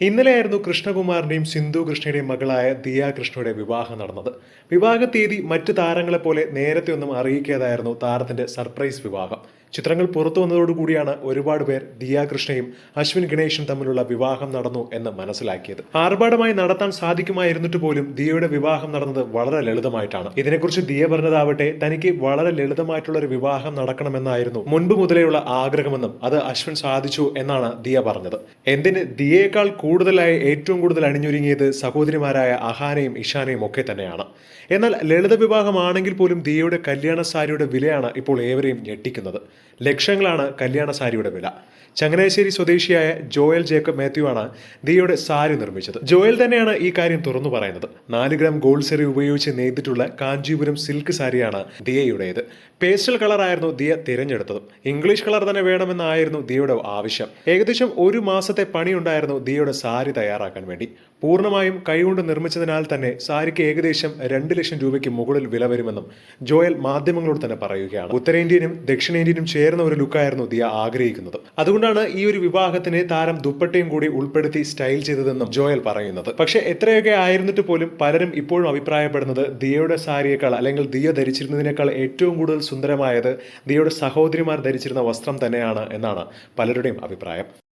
ഇന്നലെയായിരുന്നു കൃഷ്ണകുമാറിന്റെയും സിന്ധു കൃഷ്ണയുടെയും മകളായ ദിയ കൃഷ്ണയുടെ വിവാഹം നടന്നത്. വിവാഹ തീയതി മറ്റു താരങ്ങളെ പോലെ നേരത്തെ ഒന്നും അറിയിക്കാതായിരുന്നു താരത്തിന്റെ സർപ്രൈസ് വിവാഹം. ചിത്രങ്ങൾ പുറത്തു വന്നതോടുകൂടിയാണ് ഒരുപാട് പേർ ദിയ കൃഷ്ണയും അശ്വിൻ ഗണേഷും തമ്മിലുള്ള വിവാഹം നടന്നു എന്ന് മനസ്സിലാക്കിയത്. ആർഭാടമായി നടത്താൻ സാധിക്കുമായിരുന്നിട്ട് പോലും ദിയയുടെ വിവാഹം നടന്നത് വളരെ ലളിതമായിട്ടാണ്. ഇതിനെക്കുറിച്ച് ദിയ പറഞ്ഞതാവട്ടെ തനിക്ക് വളരെ ലളിതമായിട്ടുള്ള ഒരു വിവാഹം നടക്കണമെന്നായിരുന്നു മുൻപ് മുതലേയുള്ള ആഗ്രഹമെന്നും അത് അശ്വിൻ സാധിച്ചു എന്നാണ് ദിയ പറഞ്ഞത്. എന്തിന് ദിയേക്കാൾ കൂടുതലായി ഏറ്റവും കൂടുതൽ അണിഞ്ഞൊരുങ്ങിയത് സഹോദരിമാരായ അഹാനയും ഇഷാനയും ഒക്കെ തന്നെയാണ്. എന്നാൽ ലളിത വിവാഹമാണെങ്കിൽ പോലും ദിയയുടെ കല്യാണ സാരിയുടെ വിലയാണ് ഇപ്പോൾ ഏവരെയും ഞെട്ടിക്കുന്നത്. ലക്ഷങ്ങളാണ് കല്യാണ സാരിയുടെ വില. ചങ്ങനാശ്ശേരി സ്വദേശിയായ ജോയൽ ജേക്കബ് മാത്യു ആണ് ദിയയുടെ സാരി നിർമ്മിച്ചത്. ജോയൽ തന്നെയാണ് ഈ കാര്യം തുറന്നു പറയുന്നത്. നാല് ഗ്രാം ഗോൾഡ് സെറി ഉപയോഗിച്ച് നെയ്തിട്ടുള്ള കാഞ്ചീപുരം സിൽക്ക് സാരിയാണ് ദിയയുടേത്. പേസ്റ്റൽ കളറായിരുന്നു ദിയ തിരഞ്ഞെടുത്തത്. ഇംഗ്ലീഷ് കളർ തന്നെ വേണമെന്നായിരുന്നു ദിയയുടെ ആവശ്യം. ഏകദേശം ഒരു മാസത്തെ പണിയുണ്ടായിരുന്നു ദിയയുടെ സാരി തയ്യാറാക്കാൻ വേണ്ടി. പൂർണമായും കൈകൊണ്ട് നിർമ്മിച്ചതിനാൽ തന്നെ സാരിക്ക് ഏകദേശം രണ്ട് ലക്ഷം രൂപയ്ക്ക് മുകളിൽ വില വരുമെന്നും ജോയൽ മാധ്യമങ്ങളോട് തന്നെ പറയുകയാണ്. ഉത്തരേന്ത്യനും ദക്ഷിണേന്ത്യനും ചേർന്ന ഒരു ലുക്കായിരുന്നു ദിയ ആഗ്രഹിക്കുന്നത്. അതുകൊണ്ടാണ് ഈ ഒരു വിവാഹത്തിന് താരം ദുപ്പട്ടയും കൂടി ഉൾപ്പെടുത്തി സ്റ്റൈൽ ചെയ്തതെന്നും ജോയൽ പറയുന്നത്. പക്ഷെ എത്രയൊക്കെ ആയിരുന്നിട്ട് പോലും പലരും ഇപ്പോഴും അഭിപ്രായപ്പെടുന്നത് ദിയയുടെ സാരിയേക്കാൾ അല്ലെങ്കിൽ ദിയ ധരിച്ചിരുന്നതിനേക്കാൾ ഏറ്റവും കൂടുതൽ സുന്ദരമായത് ദിയയുടെ സഹോദരിമാർ ധരിച്ചിരുന്ന വസ്ത്രം തന്നെയാണ് എന്നാണ് പലരുടെയും അഭിപ്രായം.